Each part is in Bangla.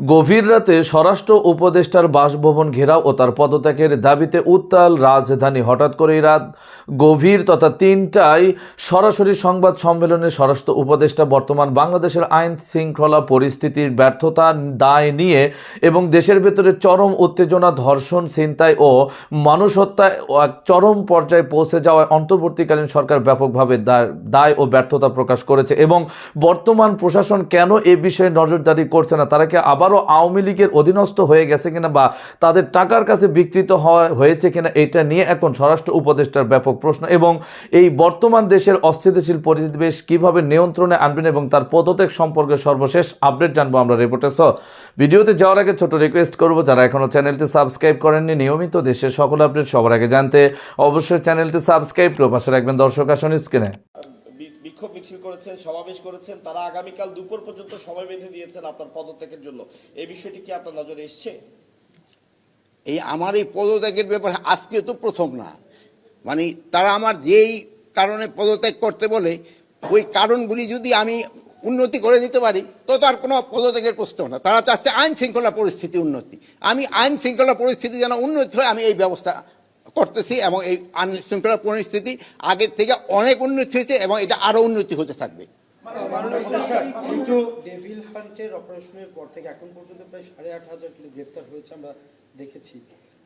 গভীর রাতে স্বরাষ্ট্র উপদেষ্টার বাসভবন ঘেরাও ও তার পদত্যাগের দাবিতে উত্তাল রাজধানী। হঠাৎ করেই রাত গভীর তথা তিনটায় সরাসরি সংবাদ সম্মেলনে স্বরাষ্ট্র উপদেষ্টা বর্তমান বাংলাদেশের আইন শৃঙ্খলা পরিস্থিতির ব্যর্থতা দায় নিয়ে এবং দেশের ভেতরে চরম উত্তেজনা, ধর্ষণ, ছিনতাই ও মানুষ এক চরম পর্যায়ে পৌঁছে যাওয়ায় অন্তর্বর্তীকালীন সরকার ব্যাপকভাবে দায় ও ব্যর্থতা প্রকাশ করেছে এবং বর্তমান প্রশাসন কেন এ বিষয়ে নজরদারি করছে না, তারা কি আবারও আওয়ামী লীগের অধীনস্থ হয়ে গেছে কিনা বা তাদের টাকার কাছে বিকৃত হওয়া হয়েছে কিনা এটা নিয়ে এখন স্বরাষ্ট্র উপদেষ্টার ব্যাপক প্রশ্ন এবং এই বর্তমান দেশের অস্থিতিশীল পরিবেশ কীভাবে নিয়ন্ত্রণে আনবেন এবং তার পদত্যাগ সম্পর্কে সর্বশেষ আপডেট জানব আমরা রিপোর্টে সহ। ভিডিওতে যাওয়ার আগে ছোট রিকোয়েস্ট করব, যারা এখনও চ্যানেলটি সাবস্ক্রাইব করেননি, নিয়মিত দেশের সকল আপডেট সবার আগে জানতে অবশ্যই চ্যানেলটি সাবস্ক্রাইব করে পাশে রাখবেন দর্শক আসন স্ক্রিনে বিক্ষোভ মিছিল করেছেন, সমাবেশ করেছেন, তারা আগামীকাল দুপুর পর্যন্ত সময় বেঁধে দিয়েছেন আপনার পদত্যাগের জন্য। এই বিষয়টি কি আপনার নজরে এসছে? এই আমার এই পদত্যাগের ব্যাপারে আজকে তো প্রথম না। মানে তারা আমার যেই কারণে পদত্যাগ করতে বলে, ওই কারণগুলি যদি আমি উন্নতি করে দিতে পারি, তো তার কোনো পদত্যাগের প্রশ্ন না। তারা চাচ্ছে আইন শৃঙ্খলা পরিস্থিতি উন্নতি। আমি আইন শৃঙ্খলা পরিস্থিতি যেন উন্নতি হয়, আমি এই ব্যবস্থা করতেছি এবং এই আইন শৃঙ্খলা পরিস্থিতি আগের থেকে অনেক উন্নতি হয়েছে এবং এটা আরও উন্নতি হতে থাকবে। হান্টের অপারেশনের পর থেকে এখন পর্যন্ত প্রায় সাড়ে আট হাজার গ্রেপ্তার হয়েছে আমরা দেখেছি।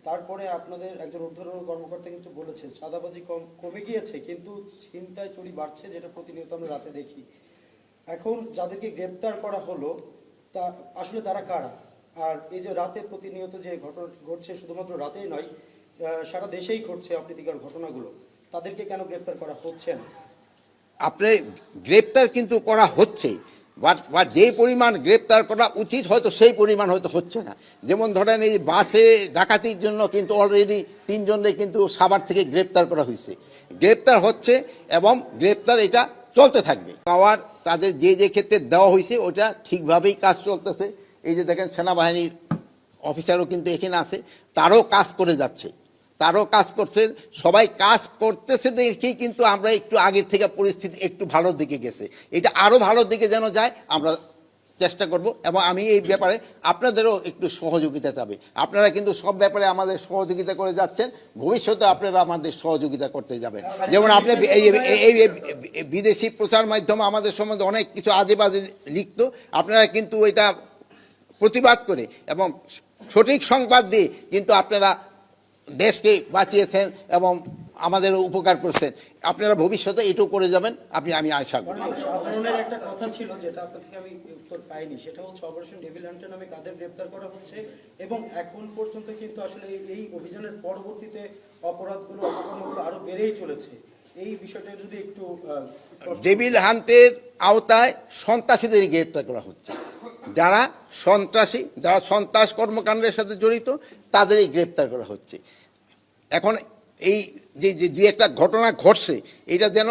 তারপরে আপনাদের একজন ঊর্ধ্বতন কর্মকর্তা কিন্তু বলেছে, চাঁদাবাজি কম, কমে গিয়েছে, কিন্তু চিন্তায় চুরি বাড়ছে যেটা প্রতিনিয়ত আমরা রাতে দেখি। এখন যাদেরকে গ্রেপ্তার করা হলো, তা আসলে তারা কারা? আর এই যে রাতে প্রতিনিয়ত যে ঘটনা ঘটছে, শুধুমাত্র রাতেই নয় সারা দেশেই ঘটছে অপ্রীতিকর ঘটনাগুলো। তাদেরকে কেন গ্রেপ্তার করা হচ্ছে না? আপনি গ্রেপ্তার কিন্তু করা হচ্ছে। বা যে পরিমাণ গ্রেপ্তার করা উচিত হয়তো সেই পরিমাণ হয়তো হচ্ছে না। যেমন ধরেন এই বাসে ডাকাতির জন্য কিন্তু অলরেডি তিনজনে কিন্তু সাভার থেকে গ্রেপ্তার করা হয়েছে। গ্রেপ্তার হচ্ছে এবং গ্রেপ্তার এটা চলতে থাকবে। পাওয়ার তাদের যে যে ক্ষেত্রে দেওয়া হয়েছে, ওটা ঠিকভাবেই কাজ চলতেছে। এই যে দেখেন সেনাবাহিনীর অফিসারও কিন্তু এখানে আছে, তারও কাজ করে যাচ্ছে। তারও কাজ করছে, সবাই কাজ করতেছে দেখেই কিন্তু আমরা একটু আগের থেকে পরিস্থিতি একটু ভালোর দিকে গেছে। এটা আরও ভালোর দিকে যেন যায়, আমরা চেষ্টা করব এবং আমি এই ব্যাপারে আপনাদেরও একটু সহযোগিতা চাবে। আপনারা কিন্তু সব ব্যাপারে আমাদের সহযোগিতা করে যাচ্ছেন, ভবিষ্যতে আপনারা আমাদের সহযোগিতা করতে যাবেন। যেমন আপনি এই বিদেশি প্রচার মাধ্যম আমাদের সম্বন্ধে অনেক কিছু আজে বাজে লিখত, আপনারা কিন্তু এটা প্রতিবাদ করে এবং সঠিক সংবাদ দিয়ে কিন্তু আপনারা দেশকে বাঁচিয়েছেন এবং আমাদের উপকার করছেন। আপনারা ভবিষ্যতে এটাও করে যাবেন আপনি আমি আশা করি। একটা কথা ছিল যেটা থেকে আমি উত্তর পাইনি। সেটা হচ্ছে অপারেশন ডেভিল হান্টার নামে কাদের গ্রেপ্তার করা হচ্ছে এবং এখন পর্যন্ত কিন্তু আসলে এই- অভিযানের পরবর্তীতে অপরাধগুলো অপকর্মগুলো আরও বেড়েই চলেছে। এই বিষয়টা যদি একটু ডেভিল হান্টের আওতায় সন্ত্রাসীদের গ্রেপ্তার করা হচ্ছে। যারা সন্ত্রাসী, যারা সন্ত্রাস কর্মকাণ্ডের সাথে জড়িত, তাদেরই গ্রেপ্তার করা হচ্ছে। এখন এই যে যে দু একটা ঘটনা ঘটছে, এটা যেন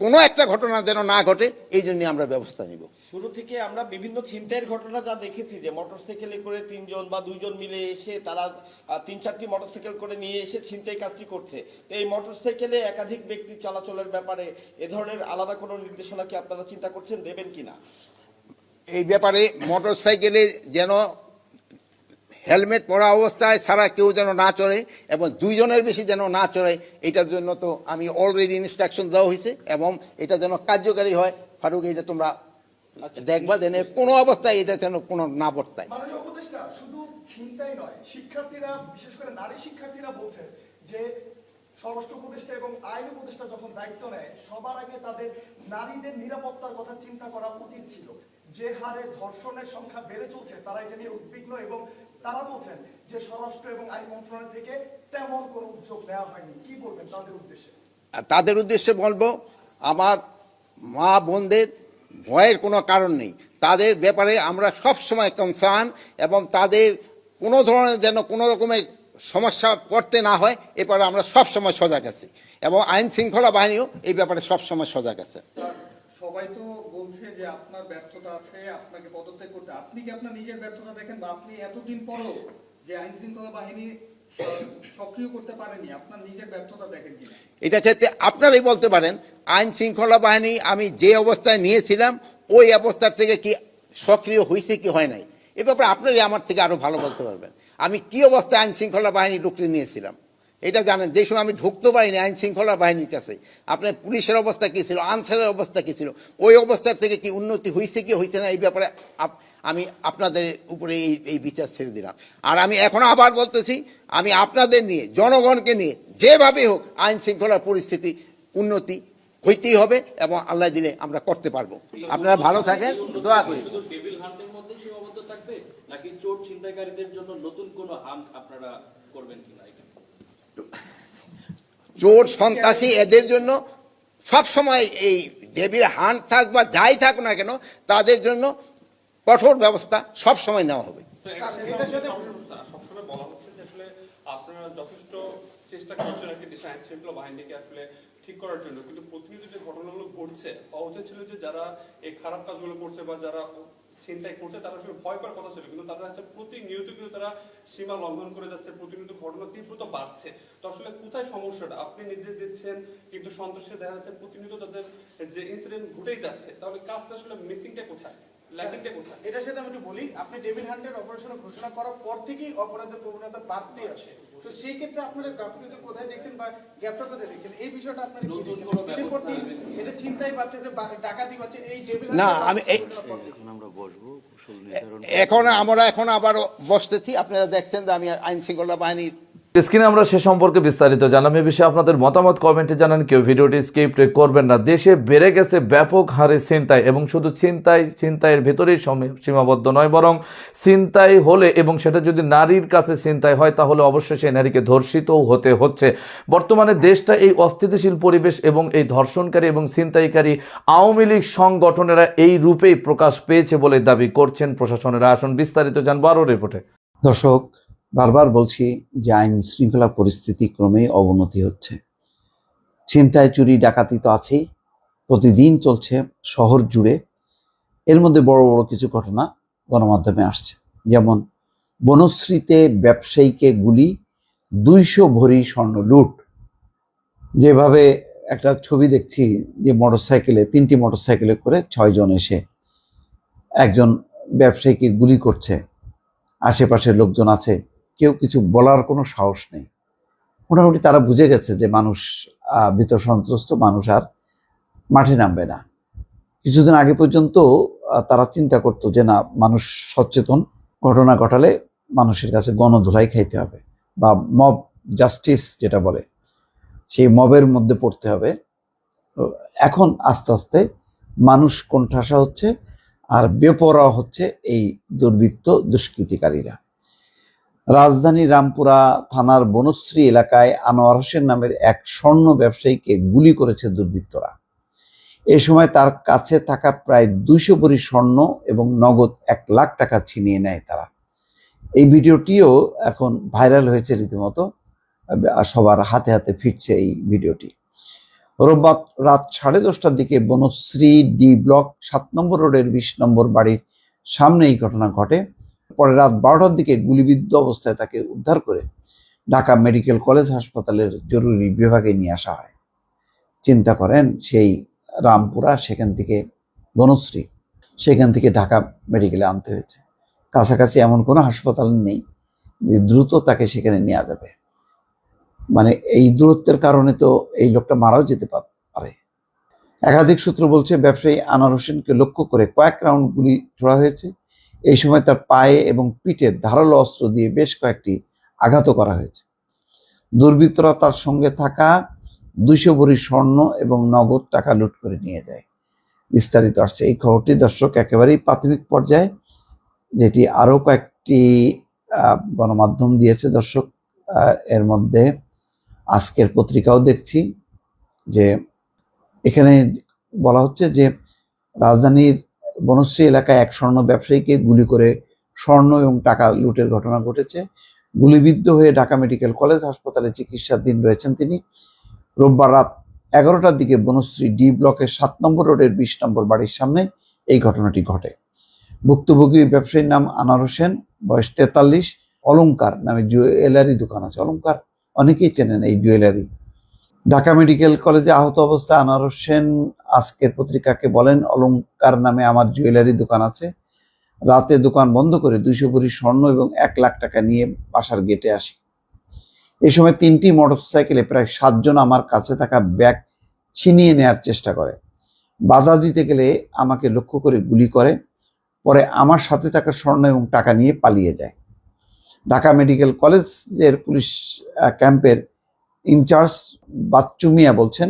কোনো একটা ঘটনা যেন না ঘটে, এই জন্য আমরা ব্যবস্থা নিব। শুরু থেকে আমরা বিভিন্ন ছিনতাইয়ের ঘটনা যা দেখেছি, যে মোটরসাইকেলে করে তিনজন বা দুইজন মিলে এসে তারা তিন চারটি মোটরসাইকেল করে নিয়ে এসে ছিনতাই কাজটি করছে। তো এই মোটরসাইকেলে একাধিক ব্যক্তি চলাচলের ব্যাপারে এ ধরনের আলাদা কোনো নির্দেশনা কি আপনারা চিন্তা করছেন, দেবেন কিনা? এই ব্যাপারে মোটর সাইকেলে যেন হেলমেট পরা অবস্থায় ছাড়া কেউ যেন না চড়ে এবং দুইজনের বেশি যেন না চড়ে এটার জন্য তো আমি অলরেডি ইনস্ট্রাকশন দেওয়া হয়েছে এবং এটা যেন কার্যকারী হয়। ফারুক এটা তোমরা দেখবা যেন কোনো অবস্থায় এটা যেন কোনো না বর্তায়। শুধু চিন্তাই নয় শিক্ষার্থীরা বিশেষ করে নারী শিক্ষার্থীরা বলছে যে স্বরাষ্ট্র উপদেষ্টা এবং আইন উপদেষ্টা যখন দায়িত্ব নেয় সবার আগে তাদের নারীদের নিরাপত্তার কথা চিন্তা করা উচিত ছিল। যে হারে ধর্ষণের সংখ্যা বেড়ে চলছে, তারা এটা নিয়ে উদ্বিগ্ন এবং তারা বলছেন যে স্বরাষ্ট্র এবং আইন মন্ত্রণালয় থেকে তেমন কোনো উদ্যোগ নেওয়া হয়নি। কি বলবেন তাদের উদ্দেশ্যে? তাদের উদ্দেশ্যে বলব, আমার মা বোনদের ভয়ের কোনো কারণ নেই। তাদের ব্যাপারে আমরা সব সময় কনসার্ন এবং তাদের কোনো ধরনের যেন কোনো রকমের সমস্যা করতে না হয় এ ব্যাপারে আমরা সব সময় সজাগ আছি। এবং আইন শৃঙ্খলা বাহিনীও এই ব্যাপারে সব সময় সজাগ আছে। সবাই তো বলছে যে আপনার ব্যর্থতা আছে, আপনাকে পদত্যাগ করতে। আপনি কি আপনার নিজের ব্যর্থতা দেখেন বা আপনি এতদিন পরও যে আইন শৃঙ্খলা বাহিনী সক্রিয় করতে পারেনি, আপনার নিজের ব্যর্থতা দেখেন এটা ক্ষেত্রে আপনারাই বলতে পারেন আইন শৃঙ্খলা বাহিনী আমি যে অবস্থায় নিয়েছিলাম, ওই অবস্থার থেকে কি সক্রিয় হয়েছে কি হয় নাই? এ ব্যাপারে আপনারাই আমার থেকে আরও ভালো বলতে পারবেন। আমি কি অবস্থায় আইন শৃঙ্খলা বাহিনী লোকটি নিয়েছিলাম? এটা জানেন, যে সময় আমি ঢুকতে পারিনি, আইন শৃঙ্খলা বাহিনীর কাছে, আপনার পুলিশের অবস্থা কী ছিল, আনসারের অবস্থা কী ছিল, ওই অবস্থার থেকে কি উন্নতি হয়েছে কি হয়েছে না, এই ব্যাপারে আমি আপনাদের উপরে এই এই বিচার ছেড়ে দিলাম। আর আমি এখন আবার বলতেছি, আমি আপনাদের নিয়ে, জনগণকে নিয়ে, যেভাবে হোক আইন শৃঙ্খলার পরিস্থিতি উন্নতি হইতেই হবে এবং আল্লাহ দিলে আমরা করতে পারব। আপনারা ভালো থাকেন, দোয়া করি। নাকি চোর ছিনতাইকারীদের জন্য নতুন কোনো হান্ট আপনারা করবেন চোর সন্ত্রাসী এদের জন্য সব সময় এই ডেবিল হান্ট থাক বা যাই থাক না কেন, তাদের জন্য কঠোর ব্যবস্থা সব সময় নেওয়া হবে। আপনারা যথেষ্ট চেষ্টা ঠিক করার জন্য, কিন্তু প্রতিনিয়ত যে ঘটনাগুলো ঘটছে হওয়া উচিত ছিল যে যারা এই খারাপ কাজগুলো করছে বা যারা চিন্তাই করছে, তারা আসলে ভয় পাওয়ার কথা ছিল, কিন্তু তারা হচ্ছে প্রতিনিয়ত কিন্তু তারা সীমা লঙ্ঘন করে যাচ্ছে, প্রতিনিয়ত ঘটনা তীব্রতা বাড়ছে। তো আসলে কোথায় সমস্যাটা? আপনি নির্দেশ দিচ্ছেন, কিন্তু সন্তোষে দেখা যাচ্ছে প্রতিনিয়ত তাদের যে ইনসিডেন্ট ঘটেই যাচ্ছে, তাহলে কাজটা আসলে মিসিংটা কোথায়? ল্যাকিংটা কোথায় এটার সাথে আমি একটু বলি আপনি ডেভিল হান্টের অপারেশন ঘোষণা করার পর থেকেই অপরাধের প্রবণতা বাড়তে আছে। তো সেই ক্ষেত্রে আপনারা গাফিলতি কোথায় দেখছেন বা গ্যাপটা কোথায় দেখছেন? এই বিষয়টা আপনারা এটা চিন্তাই পাচ্ছে যে ডাকাতি পাচ্ছে এই ডেভিল না, আমি এই- ঘোষণার পর এখন আমরা এখন আবার বসতেছি। আপনারা দেখছেন যে আমি আইন শৃঙ্খলা বাহিনীর স্ক্রিনে আমরা সে সম্পর্কে বিস্তারিত জানলাম। এ বিষয়ে আপনাদের মতামত কমেন্টে জানান। কেউ ভিডিওটি স্কিপ করবেন না। দেশে বেড়ে গেছে ব্যাপক হারে ছিনতাই এবং শুধু ছিনতাই, ছিনতাইয়ের ভেতরেই সীমাবদ্ধ নয়, বরং ছিনতাই হলে এবং সেটা যদি নারীর কাছে ছিনতাই হয়, তাহলে অবশ্যই সেই নারীকে ধর্ষিতও হতে হচ্ছে। বর্তমানে দেশটা এই অস্থিতিশীল পরিবেশ এবং এই ধর্ষণকারী এবং ছিনতাইকারী আওয়ামী লীগ সংগঠনেরা এই রূপেই প্রকাশ পেয়েছে বলে দাবি করছেন প্রশাসনেরা। আসন বিস্তারিত জানব আরও রিপোর্টে দর্শক বারবার বলছি যে আইন শৃঙ্খলা পরিস্থিতি ক্রমেই অবনতি হচ্ছে। ছিনতাই, চুরি, ডাকাতি তো আছেই। প্রতিদিন চলছে শহর জুড়ে। এর মধ্যে বড় বড় কিছু ঘটনা গণমাধ্যমে আসছে। যেমন, বনশ্রীতে ব্যবসায়ীকে গুলি, দুইশো ভরি স্বর্ণ লুট। যেভাবে একটা ছবি দেখছি যে মোটরসাইকেলে, তিনটি মোটরসাইকেলে করে ছয়জন এসে একজন ব্যবসায়ীকে গুলি করছে। আশেপাশের লোকজন আছে। কেউ কিছু বলার কোনো সাহস নেই। মোটামুটি তারা বুঝে গেছে যে মানুষ ভীত সন্ত্রস্ত মানুষ আর মাঠে নামবে না। কিছুদিন আগে পর্যন্ত তারা চিন্তা করতো যে না, মানুষ সচেতন, ঘটনা ঘটালে মানুষের কাছে গণধুলাই খাইতে হবে বা মব জাস্টিস যেটা বলে, সেই মবের মধ্যে পড়তে হবে। এখন আস্তে আস্তে মানুষ কোণঠাসা হচ্ছে আর বেপরোয়া হচ্ছে এই দুর্বৃত্ত দুষ্কৃতিকারীরা। রাজধানী রামপুরা থানার বনশ্রী এলাকায় আনোয়ার হোসেন নামের এক স্বর্ণ ব্যবসায়ীকে গুলি করেছে দুর্বৃত্তরা। এ সময় তার কাছে থাকা প্রায় দুইশো ভরি স্বর্ণ এবং নগদ এক লাখ টাকা ছিনিয়ে নেয় তারা। এই ভিডিওটিও এখন ভাইরাল হয়েছে রীতিমতো সবার হাতে হাতে ফিরছে এই ভিডিওটি। রোববার রাত সাড়ে দশটার দিকে বনশ্রী ডি ব্লক সাত নম্বর রোডের বিশ নম্বর বাড়ির সামনে এই ঘটনা ঘটে। পরে রাত বারোটার দিকে গুলিবিদ্ধ অবস্থায় তাকে উদ্ধার করে ঢাকা মেডিকেল কলেজ হাসপাতালের জরুরি বিভাগে নিয়ে আসা হয়। চিন্তা করেন সেই রামপুরা সেখান থেকে বনশ্রী, সেখান থেকে ঢাকা মেডিকেলে আনতে হয়েছে। কাছাকাছি এমন কোনো হাসপাতাল নেই যে দ্রুত তাকে সেখানে নেওয়া যাবে। মানে এই দূরত্বের কারণে তো এই লোকটা মারাও যেতে পার- একাধিক সূত্র বলছে ব্যবসায়ী আনার হোসেনকে লক্ষ্য করে কয়েক রাউন্ড গুলি ছোড়া হয়েছে। এই সময় তার পায়ে এবং পিঠে ধারালো অস্ত্র দিয়ে বেশ কয়েকটি আঘাতও করা হয়েছে। দুর্বৃত্তরা তার সঙ্গে থাকা দুইশো ভরি স্বর্ণ এবং নগদ টাকা লুট করে নিয়ে যায়। বিস্তারিত আসছে এই খবরটি। দর্শক, একেবারেই প্রাথমিক পর্যায়ে যেটি আরও কয়েকটি গণমাধ্যম দিয়েছে। দর্শক এর মধ্যে আজকের পত্রিকাও দেখছি যে এখানে বলা হচ্ছে যে রাজধানীর বনশ্রী এলাকায় এক স্বর্ণ ব্যবসায়ীকে গুলি করে স্বর্ণ এবং টাকা লুটের ঘটনা ঘটেছে। গুলিবিদ্ধ হয়ে ঢাকা মেডিকেল কলেজ হাসপাতালে চিকিৎসাধীন রয়েছেন তিনি। রোববার রাত এগারোটার দিকে বনশ্রী ডি ব্লকের সাত নম্বর রোডের বিশ নম্বর বাড়ির সামনে এই ঘটনাটি ঘটে। ভুক্তভোগী ব্যবসায়ীর নাম আনার হোসেন, বয়স তেতাল্লিশ অলঙ্কার নামে জুয়েলারি দোকান আছে। অলংকার অনেকেই চেনেন এই জুয়েলারি। ঢাকা মেডিকেল কলেজে আহত অবস্থায় আনার হোসেন আজকের পত্রিকাকে বলেন অলঙ্কার নামে আমার জুয়েলারি দোকান আছে। রাতে দোকান বন্ধ করে দুইশো ভরি স্বর্ণ এবং এক লাখ টাকা নিয়ে বাসার গেটে আসি। এই সময় তিনটি মোটরসাইকেলে প্রায় সাতজন আমার কাছে থাকা ব্যাগ ছিনিয়ে নেয়ার চেষ্টা করে। বাধা দিতে গেলে আমাকে লক্ষ্য করে গুলি করে, পরে আমার সাথে থাকা স্বর্ণ এবং টাকা নিয়ে পালিয়ে যায়। ঢাকা মেডিকেল কলেজের পুলিশ ক্যাম্পের ইনচার্জ বাচ্চু মিয়া বলছেন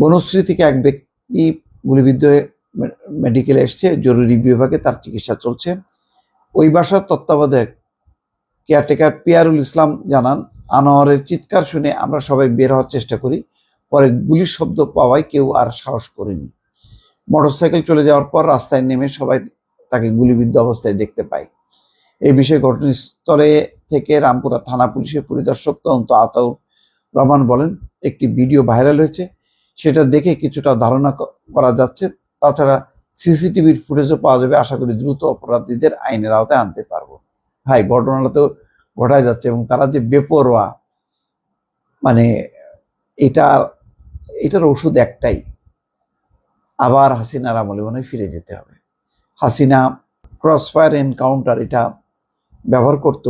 বনশ্রী থেকে এক ব্যক্তি গুলিবিদ্ধ হয়ে মেডিকেলে এসছে, জরুরি বিভাগে তার চিকিৎসা চলছে। ওই বাসার তত্ত্বাবধায়ক কেয়ারটেকার পিয়ারুল ইসলাম জানান, আনোয়ারের চিৎকার শুনে আমরা সবাই বের হওয়ার চেষ্টা করি, পরে গুলির শব্দ পাওয়ায় কেউ আর সাহস করেনি। মোটরসাইকেল চলে যাওয়ার পর রাস্তায় নেমে সবাই তাকে গুলিবিদ্ধ অবস্থায় দেখতে পাই এই বিষয়ে ঘটনাস্থলে থেকে রামপুরা থানা পুলিশের পরিদর্শক তদন্ত আতাউর রহমান বলেন, একটি ভিডিও ভাইরাল হয়েছে। সেটা দেখে কিছুটা ধারণা করা যাচ্ছে। তাছাড়া সিসিটিভির ফুটেজও পাওয়া যাবে। আশা করি দ্রুত অপরাধীদের আইনের আওতায় আনতে পারব। ভাই ঘটনাটা তো ঘটাই যাচ্ছে এবং তারা যে বেপরোয়া মানে এটা, এটার ওষুধ একটাই। আবার হাসিনার আমলে মনে ফিরে যেতে হবে। হাসিনা ক্রস ফায়ার এনকাউন্টার এটা ব্যবহার করত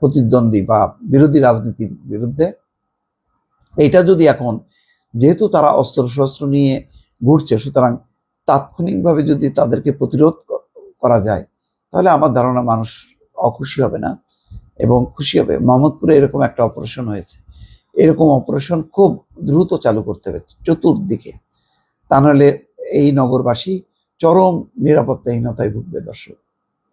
প্রতিদ্বন্দ্বী বা বিরোধী রাজনীতির বিরুদ্ধে। এটা যদি এখন, যেহেতু তারা অস্ত্র শস্ত্র নিয়ে ঘুরছে, সুতরাং তাৎক্ষণিকভাবে যদি তাদেরকে প্রতিরোধ করা যায়, তাহলে আমার ধারণা মানুষ অখুশি হবে না এবং খুশি হবে। মোহাম্মদপুরে এরকম একটা অপারেশন হয়েছে। এরকম অপারেশন খুব দ্রুত চালু করতে হবে, চতুর্দিকে। তা নাহলে এই নগরবাসী চরম নিরাপত্তাহীনতায় ভুগবে দর্শক।